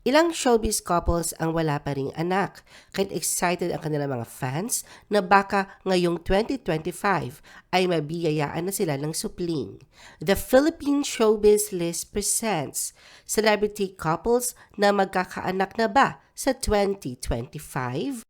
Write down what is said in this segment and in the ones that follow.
Ilang showbiz couples ang wala pa ring anak, kahit excited ang kanilang mga fans na baka ngayong 2025 ay mabiyayaan na sila ng supling. The Philippine Showbiz List presents celebrity couples na magkakaanak na ba sa 2025?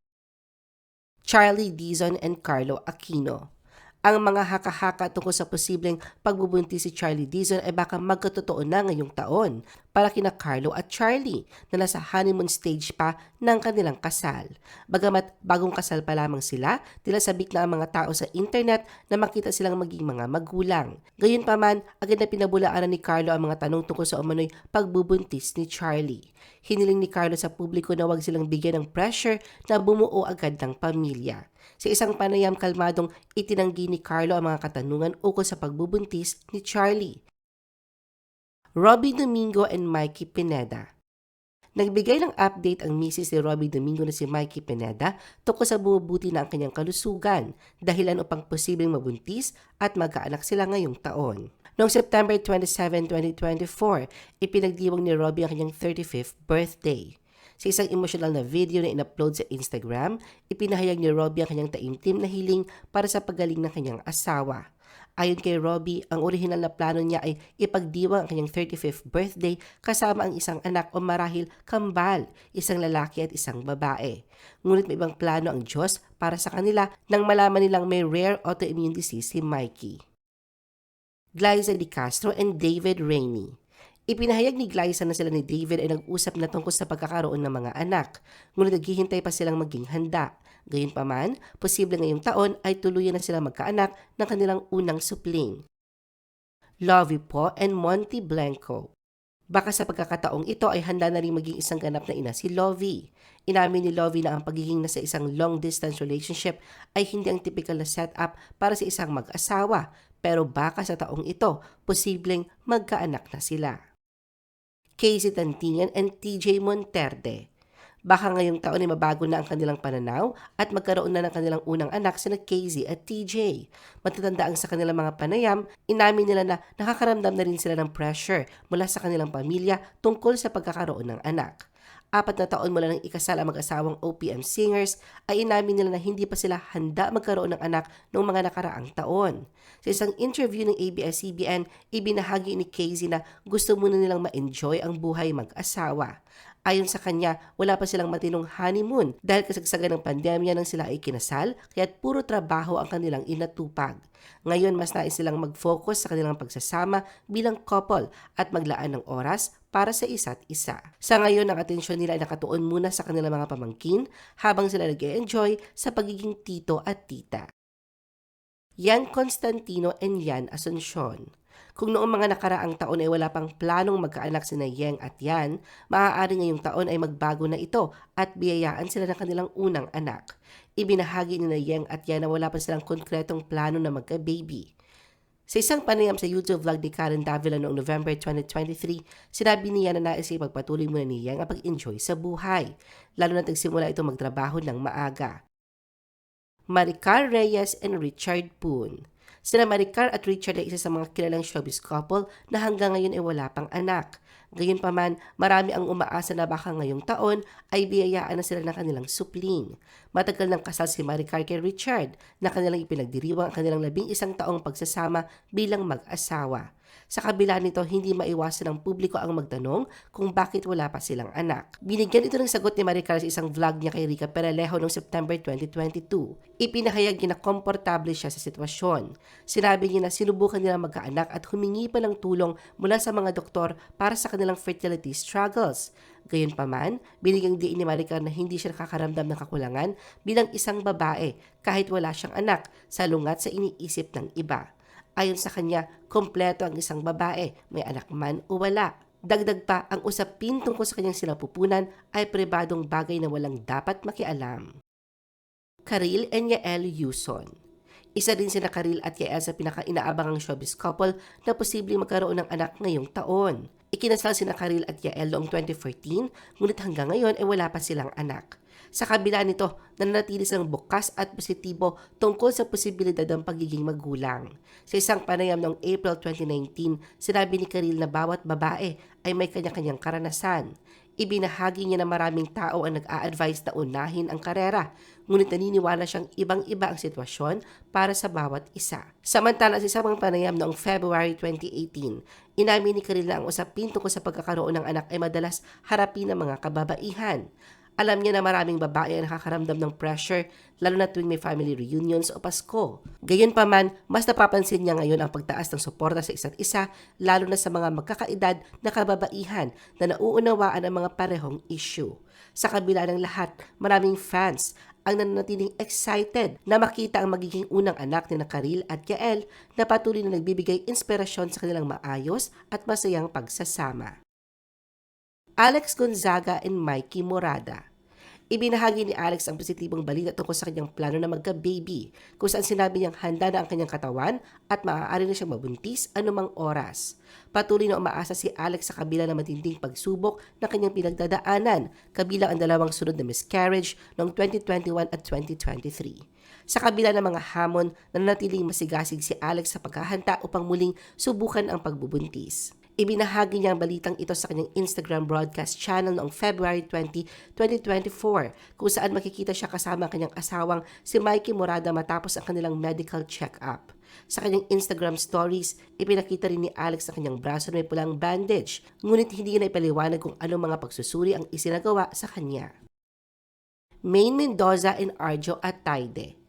Charlie Dizon and Carlo Aquino. Ang mga haka-haka tungkol sa posibleng pagbubuntis si Charlie Dizon ay baka magkatotoo na ngayong taon para kina Carlo at Charlie na nasa honeymoon stage pa ng kanilang kasal. Bagamat bagong kasal pa lamang sila, tila sabik na ang mga tao sa internet na makita silang maging mga magulang. Gayunpaman, agad na pinabulaanan ni Carlo ang mga tanong tungkol sa umano'y pagbubuntis ni Charlie. Hiniling ni Carlo sa publiko na wag silang bigyan ng pressure na bumuo agad ng pamilya. Sa isang panayam kalmadong itinanggi ni Carlo ang mga katanungan ukol sa pagbubuntis ni Charlie. Robbie Domingo and Mikey Pineda Nagbigay ng update ang misis ni Robbie Domingo na si Mikey Pineda tungkol sa bumubuti na ang kanyang kalusugan dahilan upang posibleng mabuntis at magkaanak sila ngayong taon. Noong September 27, 2024, ipinagdiwang ni Robbie ang kanyang 35th birthday. Sa isang emotional na video na in-upload sa Instagram, ipinahayag ni Robbie ang kanyang taimtim na hiling para sa pagaling ng kanyang asawa. Ayon kay Robbie, ang orihinal na plano niya ay ipagdiwang ang kanyang 35th birthday kasama ang isang anak o marahil kambal, isang lalaki at isang babae. Ngunit may ibang plano ang Diyos para sa kanila nang malaman nilang may rare autoimmune disease si Mikey. Glyza Di Castro and David Rainey Ipinahayag ni Glyza na sila ni David ay nag-usap na tungkol sa pagkakaroon ng mga anak, ngunit naghihintay pa silang maging handa. Gayunpaman, posible ngayong taon ay tuluyan na sila magkaanak ng kanilang unang supling. Lovey po and Monty Blanco Baka sa pagkakataong ito ay handa na rin maging isang ganap na ina si Lovey. Inamin ni Lovey na ang pagiging nasa isang long-distance relationship ay hindi ang typical na setup para sa isang mag-asawa, pero baka sa taong ito, posibleng magkaanak na sila. Casey Tantingan and TJ Monterde. Baka ngayong taon ay mabago na ang kanilang pananaw at magkaroon na ng kanilang unang anak sina Casey at TJ. Matatanda ang sa kanilang mga panayam, inamin nila na nakakaramdam na rin sila ng pressure mula sa kanilang pamilya tungkol sa pagkakaroon ng anak apat na taon mula ng ikasal ang mag-asawang OPM singers, ay inamin nila na hindi pa sila handa magkaroon ng anak noong mga nakaraang taon. Sa isang interview ng ABS-CBN, ibinahagi ni Casey na gusto muna nilang ma-enjoy ang buhay mag-asawa. Ayon sa kanya, wala pa silang matinong honeymoon dahil kasagsagan ng pandemya nang sila ay kinasal kaya't puro trabaho ang kanilang inatupag. Ngayon mas nais silang mag-focus sa kanilang pagsasama bilang couple at maglaan ng oras para sa isa't isa. Sa ngayon, ang atensyon nila ay nakatuon muna sa kanilang mga pamangkin habang sila nag enjoy sa pagiging tito at tita. Yan Constantino and Yan Asuncion kung noong mga nakaraang taon ay wala pang planong magkaanak sina Yeng at Yan, maaari ngayong taon ay magbago na ito at biyayaan sila ng kanilang unang anak. Ibinahagi ni Yeng at Yan na wala pa silang konkretong plano na magka-baby. Sa isang panayam sa YouTube vlog ni Karen Davila noong November 2023, sinabi niya na nais ipagpatuloy muna ni Yang ang pag-enjoy sa buhay, lalo na nagsimula ito magtrabaho ng maaga. Maricar Reyes and Richard Poon Sina Maricar at Richard ay isa sa mga kilalang showbiz couple na hanggang ngayon ay wala pang anak. Gayunpaman, marami ang umaasa na baka ngayong taon ay biyayaan na sila ng kanilang supling. Matagal nang kasal si Maricar kay Richard na kanilang ipinagdiriwang ang kanilang labing isang taong pagsasama bilang mag-asawa. Sa kabila nito, hindi maiwasan ng publiko ang magtanong kung bakit wala pa silang anak. Binigyan ito ng sagot ni Maricar sa isang vlog niya kay Rica Peralejo noong September 2022. Ipinahayag niya na komportable siya sa sitwasyon. Sinabi niya na sinubukan nila magkaanak at humingi pa ng tulong mula sa mga doktor para sa kanilang fertility struggles. Gayunpaman, binigyang diin ni Maricar na hindi siya nakakaramdam ng kakulangan bilang isang babae kahit wala siyang anak sa lungat sa iniisip ng iba. Ayon sa kanya, kompleto ang isang babae, may anak man o wala. Dagdag pa, ang usapin tungkol sa kanyang sinapupunan ay pribadong bagay na walang dapat makialam. Karil and Yael Yuson Isa din sina Karil at Yael sa pinaka-inaabangang showbiz couple na posibleng magkaroon ng anak ngayong taon. Ikinasal sina Karil at Yael noong 2014, ngunit hanggang ngayon ay wala pa silang anak. Sa kabila nito, nananatili silang bukas at positibo tungkol sa posibilidad ng pagiging magulang. Sa isang panayam noong April 2019, sinabi ni Karil na bawat babae ay may kanya-kanyang karanasan. Ibinahagi niya na maraming tao ang nag-a-advise na unahin ang karera, ngunit naniniwala siyang ibang-iba ang sitwasyon para sa bawat isa. Samantala sa isang panayam noong February 2018, inamin ni Karil na ang usapin tungkol sa pagkakaroon ng anak ay madalas harapin ng mga kababaihan. Alam niya na maraming babae ang nakakaramdam ng pressure, lalo na tuwing may family reunions o Pasko. Gayunpaman, mas napapansin niya ngayon ang pagtaas ng suporta sa isa't isa, lalo na sa mga magkakaedad na kababaihan na nauunawaan ang mga parehong issue. Sa kabila ng lahat, maraming fans ang nananatiling excited na makita ang magiging unang anak ni Karil at Yael na patuloy na nagbibigay inspirasyon sa kanilang maayos at masayang pagsasama. Alex Gonzaga and Mikey Morada Ibinahagi ni Alex ang positibong balita tungkol sa kanyang plano na magka-baby, kung saan sinabi niyang handa na ang kanyang katawan at maaari na siyang mabuntis anumang oras. Patuloy na umaasa si Alex sa kabila ng matinding pagsubok na kanyang pinagdadaanan, kabilang ang dalawang sunod na miscarriage noong 2021 at 2023. Sa kabila ng mga hamon, nanatiling masigasig si Alex sa paghahanda upang muling subukan ang pagbubuntis. Ibinahagi niya ang balitang ito sa kanyang Instagram broadcast channel noong February 20, 2024 kung saan makikita siya kasama ang kanyang asawang si Mikey Morada matapos ang kanilang medical check-up. Sa kanyang Instagram stories, ipinakita rin ni Alex ang kanyang braso na may pulang bandage, ngunit hindi na ipaliwanag kung anong mga pagsusuri ang isinagawa sa kanya. Maine Mendoza and Arjo at Taide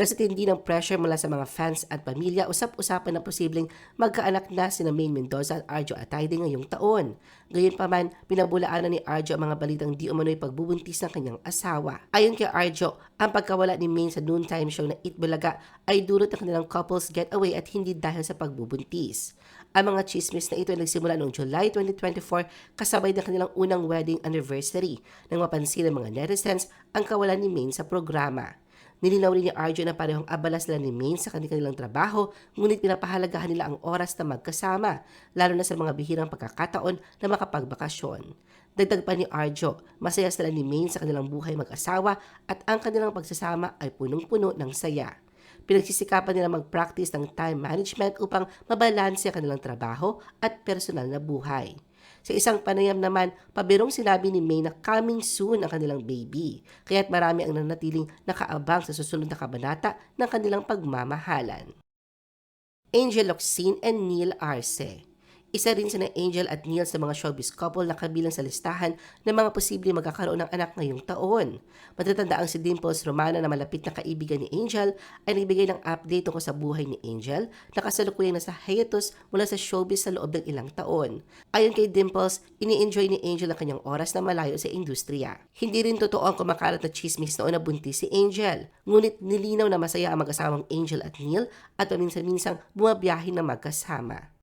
dahil sa tindi ng pressure mula sa mga fans at pamilya, usap-usapan na posibleng magkaanak na sina Maine Mendoza at Arjo Atayde ngayong taon. Gayunpaman, pinabulaanan ni Arjo ang mga balitang di umano'y pagbubuntis ng kanyang asawa. Ayon kay Arjo, ang pagkawala ni Maine sa noontime show na Eat Bulaga ay dulot ng kanilang couples getaway at hindi dahil sa pagbubuntis. Ang mga chismis na ito ay nagsimula noong July 2024 kasabay ng kanilang unang wedding anniversary nang mapansin ng mga netizens ang kawalan ni Maine sa programa. Nilinaw ni Arjo na parehong abala sila ni Maine sa kanilang trabaho, ngunit pinapahalagahan nila ang oras na magkasama, lalo na sa mga bihirang pagkakataon na makapagbakasyon. Dagdag pa ni Arjo, masaya sila ni Maine sa kanilang buhay mag-asawa at ang kanilang pagsasama ay punong-puno ng saya. Pinagsisikapan nila mag-practice ng time management upang mabalanse ang kanilang trabaho at personal na buhay. Sa isang panayam naman, pabirong sinabi ni May na coming soon ang kanilang baby, kaya't marami ang nanatiling nakaabang sa susunod na kabanata ng kanilang pagmamahalan. Angel Locsin and Neil Arce isa rin sina Angel at Neil sa mga showbiz couple na kabilang sa listahan ng mga posibleng magkakaroon ng anak ngayong taon. Matatandaang si Dimples Romana na malapit na kaibigan ni Angel ay nagbigay ng update tungkol sa buhay ni Angel na kasalukuyang nasa hiatus mula sa showbiz sa loob ng ilang taon. Ayon kay Dimples, ini-enjoy ni Angel ang kanyang oras na malayo sa industriya. Hindi rin totoo ang kumakalat na chismis noon na buntis si Angel. Ngunit nilinaw na masaya ang mag-asawang Angel at Neil at paminsan-minsang bumabiyahe na magkasama.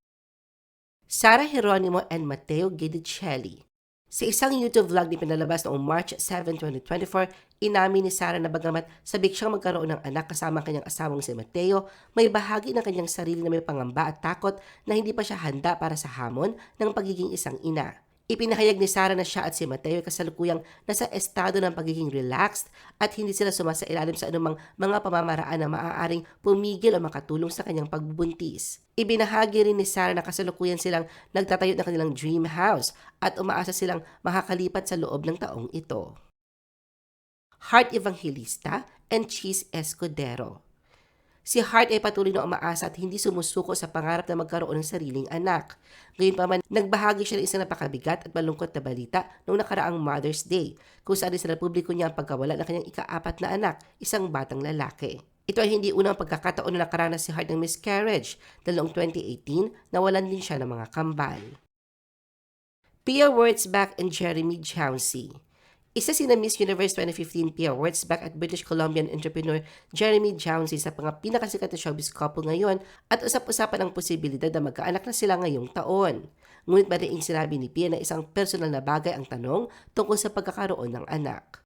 Sara Geronimo and Matteo Gidicelli. Sa isang YouTube vlog na pinalabas noong March 7, 2024, inamin ni Sara na bagamat sabik siyang magkaroon ng anak kasama ang kanyang asawang si Matteo, may bahagi ng kanyang sarili na may pangamba at takot na hindi pa siya handa para sa hamon ng pagiging isang ina. Ipinahayag ni Sara na siya at si Mateo kasalukuyang nasa estado ng pagiging relaxed at hindi sila sumasa ilalim sa anumang mga pamamaraan na maaaring pumigil o makatulong sa kanyang pagbubuntis. Ibinahagi rin ni Sara na kasalukuyan silang nagtatayo ng kanilang dream house at umaasa silang makakalipat sa loob ng taong ito. Heart Evangelista and Cheese Escudero Si Hart ay patuloy na umaasa at hindi sumusuko sa pangarap na magkaroon ng sariling anak. Ngayon pa man, nagbahagi siya ng isang napakabigat at malungkot na balita noong nakaraang Mother's Day, kung saan sa publiko niya ang pagkawala ng kanyang ikaapat na anak, isang batang lalaki. Ito ay hindi unang pagkakataon na nakaranas si Hart ng miscarriage dahil noong 2018, nawalan din siya ng mga kambal. Pia Wurtzbach and Jeremy Chauncey isa si na Miss Universe 2015 Pia Wurtzbach at British Colombian entrepreneur Jeremy Jounsey sa mga pinakasikat na showbiz couple ngayon at usap-usapan ang posibilidad na magkaanak na sila ngayong taon. Ngunit mariing sinabi ni Pia na isang personal na bagay ang tanong tungkol sa pagkakaroon ng anak.